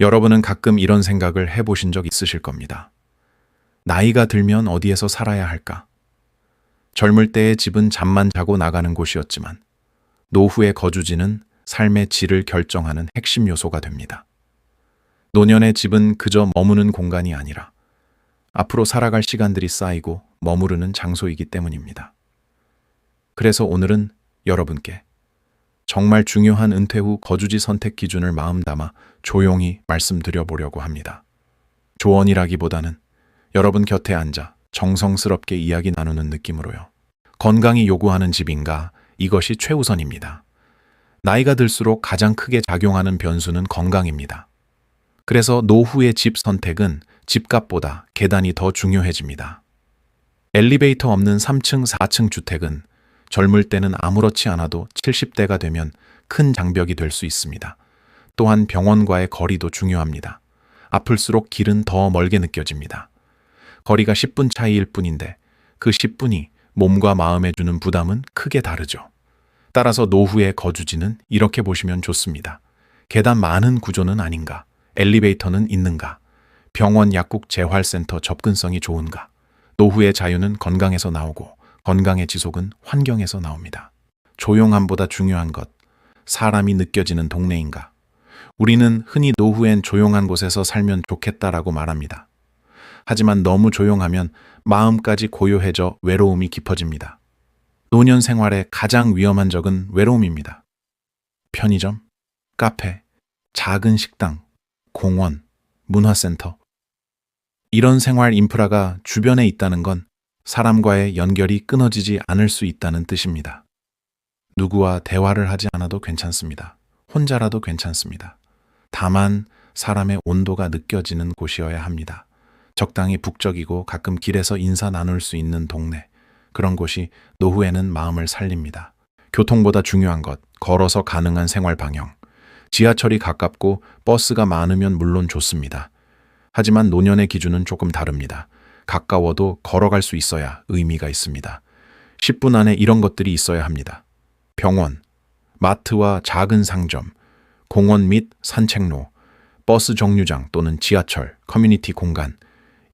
여러분은 가끔 이런 생각을 해보신 적 있으실 겁니다. 나이가 들면 어디에서 살아야 할까? 젊을 때의 집은 잠만 자고 나가는 곳이었지만 노후의 거주지는 삶의 질을 결정하는 핵심 요소가 됩니다. 노년의 집은 그저 머무는 공간이 아니라 앞으로 살아갈 시간들이 쌓이고 머무르는 장소이기 때문입니다. 그래서 오늘은 여러분께 정말 중요한 은퇴 후 거주지 선택 기준을 마음 담아 조용히 말씀드려 보려고 합니다. 조언이라기보다는 여러분 곁에 앉아 정성스럽게 이야기 나누는 느낌으로요. 건강이 요구하는 집인가? 이것이 최우선입니다. 나이가 들수록 가장 크게 작용하는 변수는 건강입니다. 그래서 노후의 집 선택은 집값보다 계단이 더 중요해집니다. 엘리베이터 없는 3층, 4층 주택은 젊을 때는 아무렇지 않아도 70대가 되면 큰 장벽이 될 수 있습니다. 또한 병원과의 거리도 중요합니다. 아플수록 길은 더 멀게 느껴집니다. 거리가 10분 차이일 뿐인데 그 10분이 몸과 마음에 주는 부담은 크게 다르죠. 따라서 노후의 거주지는 이렇게 보시면 좋습니다. 계단 많은 구조는 아닌가? 엘리베이터는 있는가? 병원, 약국, 재활센터 접근성이 좋은가? 노후의 자유는 건강에서 나오고 건강의 지속은 환경에서 나옵니다. 조용함보다 중요한 것, 사람이 느껴지는 동네인가? 우리는 흔히 노후엔 조용한 곳에서 살면 좋겠다라고 말합니다. 하지만 너무 조용하면 마음까지 고요해져 외로움이 깊어집니다. 노년 생활의 가장 위험한 적은 외로움입니다. 편의점, 카페, 작은 식당, 공원, 문화센터. 이런 생활 인프라가 주변에 있다는 건 사람과의 연결이 끊어지지 않을 수 있다는 뜻입니다. 누구와 대화를 하지 않아도 괜찮습니다. 혼자라도 괜찮습니다. 다만 사람의 온도가 느껴지는 곳이어야 합니다. 적당히 북적이고 가끔 길에서 인사 나눌 수 있는 동네. 그런 곳이 노후에는 마음을 살립니다. 교통보다 중요한 것, 걸어서 가능한 생활 방향. 지하철이 가깝고 버스가 많으면 물론 좋습니다. 하지만 노년의 기준은 조금 다릅니다. 가까워도 걸어갈 수 있어야 의미가 있습니다. 10분 안에 이런 것들이 있어야 합니다. 병원, 마트와 작은 상점, 공원 및 산책로, 버스 정류장 또는 지하철, 커뮤니티 공간,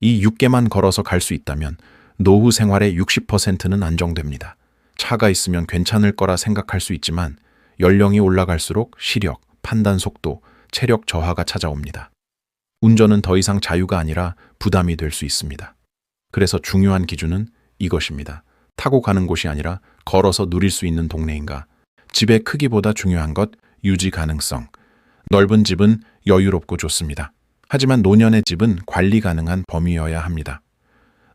이 6개만 걸어서 갈 수 있다면 노후 생활의 60%는 안정됩니다. 차가 있으면 괜찮을 거라 생각할 수 있지만 연령이 올라갈수록 시력, 판단 속도, 체력 저하가 찾아옵니다. 운전은 더 이상 자유가 아니라 부담이 될 수 있습니다. 그래서 중요한 기준은 이것입니다. 타고 가는 곳이 아니라 걸어서 누릴 수 있는 동네인가. 집의 크기보다 중요한 것, 유지 가능성. 넓은 집은 여유롭고 좋습니다. 하지만 노년의 집은 관리 가능한 범위여야 합니다.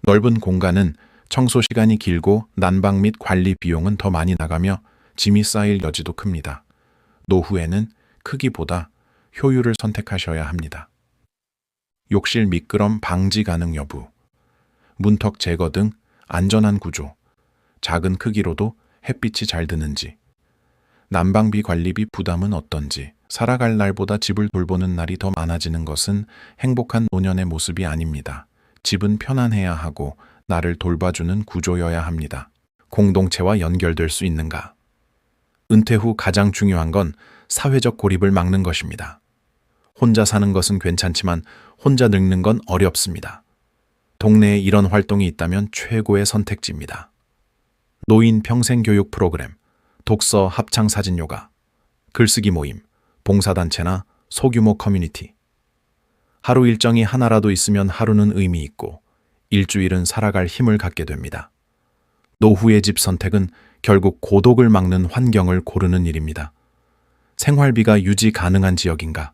넓은 공간은 청소 시간이 길고 난방 및 관리 비용은 더 많이 나가며 짐이 쌓일 여지도 큽니다. 노후에는 크기보다 효율을 선택하셔야 합니다. 욕실 미끄럼 방지 가능 여부, 문턱 제거 등 안전한 구조, 작은 크기로도 햇빛이 잘 드는지, 난방비 관리비 부담은 어떤지, 살아갈 날보다 집을 돌보는 날이 더 많아지는 것은 행복한 노년의 모습이 아닙니다. 집은 편안해야 하고 나를 돌봐주는 구조여야 합니다. 공동체와 연결될 수 있는가? 은퇴 후 가장 중요한 건 사회적 고립을 막는 것입니다. 혼자 사는 것은 괜찮지만 혼자 늙는 건 어렵습니다. 동네에 이런 활동이 있다면 최고의 선택지입니다. 노인 평생교육 프로그램, 독서 합창 사진 요가, 글쓰기 모임, 봉사단체나 소규모 커뮤니티. 하루 일정이 하나라도 있으면 하루는 의미 있고 일주일은 살아갈 힘을 갖게 됩니다. 노후의 집 선택은 결국 고독을 막는 환경을 고르는 일입니다. 생활비가 유지 가능한 지역인가?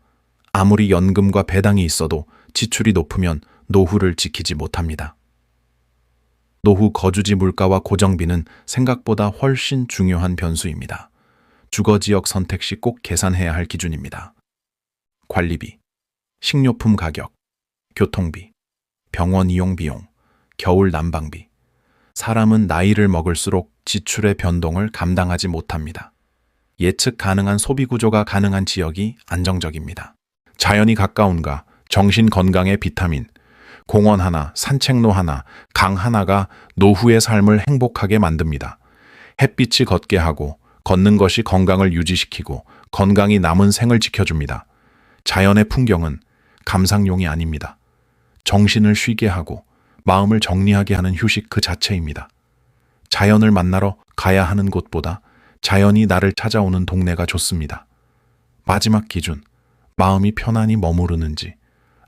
아무리 연금과 배당이 있어도 지출이 높으면 노후를 지키지 못합니다. 노후 거주지 물가와 고정비는 생각보다 훨씬 중요한 변수입니다. 주거 지역 선택 시 꼭 계산해야 할 기준입니다. 관리비, 식료품 가격, 교통비, 병원 이용 비용, 겨울 난방비. 사람은 나이를 먹을수록 지출의 변동을 감당하지 못합니다. 예측 가능한 소비 구조가 가능한 지역이 안정적입니다. 자연이 가까운가, 정신 건강에 비타민, 공원 하나, 산책로 하나, 강 하나가 노후의 삶을 행복하게 만듭니다. 햇빛이 걷게 하고 걷는 것이 건강을 유지시키고 건강이 남은 생을 지켜줍니다. 자연의 풍경은 감상용이 아닙니다. 정신을 쉬게 하고 마음을 정리하게 하는 휴식 그 자체입니다. 자연을 만나러 가야 하는 곳보다 자연이 나를 찾아오는 동네가 좋습니다. 마지막 기준, 마음이 편안히 머무르는지,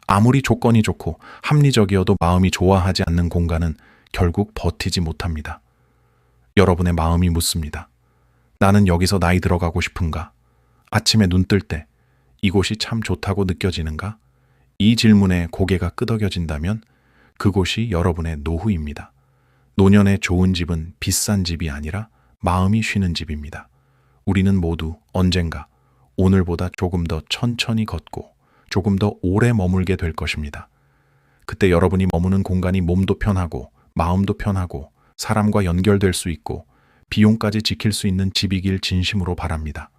아무리 조건이 좋고 합리적이어도 마음이 좋아하지 않는 공간은 결국 버티지 못합니다. 여러분의 마음이 묻습니다. 나는 여기서 나이 들어가고 싶은가? 아침에 눈 뜰 때 이곳이 참 좋다고 느껴지는가? 이 질문에 고개가 끄덕여진다면 그곳이 여러분의 노후입니다. 노년의 좋은 집은 비싼 집이 아니라 마음이 쉬는 집입니다. 우리는 모두 언젠가 오늘보다 조금 더 천천히 걷고 조금 더 오래 머물게 될 것입니다. 그때 여러분이 머무는 공간이 몸도 편하고 마음도 편하고 사람과 연결될 수 있고 비용까지 지킬 수 있는 집이길 진심으로 바랍니다.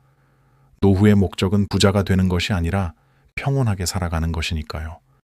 노후의 목적은 부자가 되는 것이 아니라 평온하게 살아가는 것이니까요.